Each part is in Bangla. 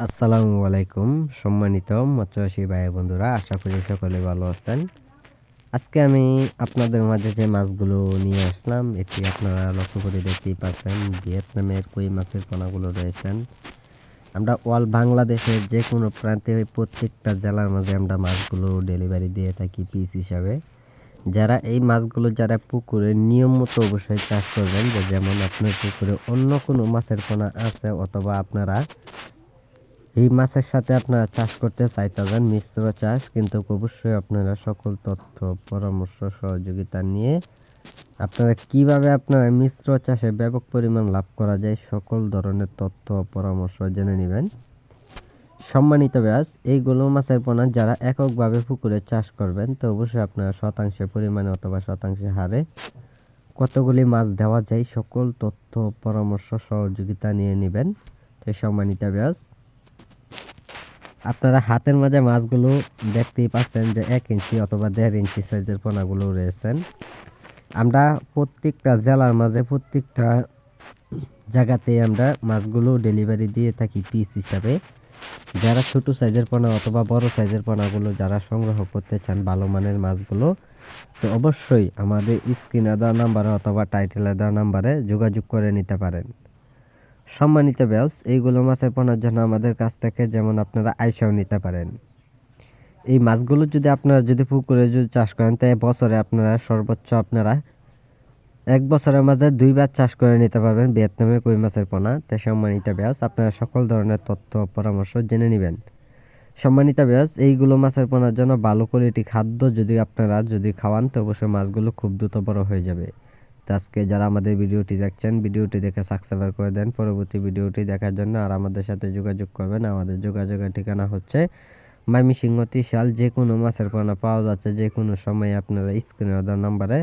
আসসালামু আলাইকুম, সম্মানিত মৎস্যচাষী ভাই বন্ধুরা, আশা করি সকলে ভালো আছেন। আজকে আমি আপনাদের মাঝে যে মাছগুলো নিয়ে আসলাম, এটি আপনারা লক্ষ্য করে দেখতেই পাচ্ছেন, ভিয়েতনামের কই মাছের পোনাগুলো রয়েছেন। আমরা অল বাংলাদেশের যে কোনো প্রান্তে প্রত্যেকটা জেলার মাঝে আমরা মাছগুলো ডেলিভারি দিয়ে থাকি পিস হিসাবে। যারা এই মাছগুলো যারা পুকুরে নিয়ম মতো অবশ্যই চাষ করবেন যেমন আপনার পুকুরে অন্য কোনো মাছের পোনা আছে, অথবা আপনারা এই মাছের সাথে আপনারা চাষ করতে চাইতেছেন, মিশ্র চাষ, কিন্তু অবশ্যই আপনারা সকল তথ্য, পরামর্শ, সহযোগিতা নিয়ে আপনারা কীভাবে আপনারা মিশ্র চাষে ব্যাপক পরিমাণ লাভ করা যায় সকল ধরনের তথ্য, পরামর্শ জেনে নেবেন। সম্মানিত ব্যাস, এই এইগুলো মাছের পোনা যারা এককভাবে পুকুরে চাষ করবেন, তো অবশ্যই আপনারা শতাংশে পরিমাণে অথবা শতাংশে হারে কতগুলি মাছ দেওয়া যায়, সকল তথ্য, পরামর্শ, সহযোগিতা নিয়ে নেবেন। তো সম্মানিত ব্যাস আপনারা হাতের মাঝে মাছগুলো দেখতেই পাচ্ছেন যে এক ইঞ্চি অথবা দেড় ইঞ্চি সাইজের পোনাগুলো রয়েছেন। আমরা প্রত্যেকটা জেলার মাঝে প্রত্যেকটা জায়গাতে আমরা মাছগুলো ডেলিভারি দিয়ে থাকি পিস হিসাবে। যারা ছোট সাইজের পোনা অথবা বড় সাইজের পোনাগুলো যারা সংগ্রহ করতে চান ভালো মানের মাছগুলো, তো অবশ্যই আমাদের স্ক্রিনে দেওয়া নাম্বারে অথবা টাইটেলে দেওয়া নাম্বারে যোগাযোগ করে নিতে পারেন। সম্মানিত ব্যাস এইগুলো মাছের পোনার জন্য আমাদের কাছ থেকে যেমন আপনারা আইসাও নিতে পারেন। এই মাছগুলো যদি আপনারা যদি পুকুরে যদি চাষ করেন, তাই বছরে আপনারা সর্বোচ্চ আপনারা এক বছরের মাঝে দুইবার চাষ করে নিতে পারবেন ভিয়েতনামে কই মাছের পোনা। তাই সম্মানিত ব্যাস আপনারা সকল ধরনের তথ্য পরামর্শ জেনে নেবেন। সম্মানিত ব্যাস এইগুলো মাছের পোনার জন্য ভালো কোয়ালিটি খাদ্য যদি আপনারা যদি খাওয়ান, তো অবশ্যই মাছগুলো খুব দ্রুত বড় হয়ে যাবে। আজকে যারা আমাদের ভিডিওটি দেখছেন, ভিডিওটি দেখে সাবস্ক্রাইব করে দেন। পরবর্তী ভিডিওটি দেখার জন্য আর আমাদের সাথে যোগাযোগ করবেন। আমাদের যোগাযোগের ঠিকানা হচ্ছে ময়মনসিংহ শাল যে কোনো মাছের পোনা পাওয়া যাচ্ছে যে কোনো সময় আপনারা স্ক্রিনে অর্ডার নাম্বারে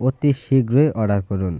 অতি শীঘ্রই অর্ডার করুন।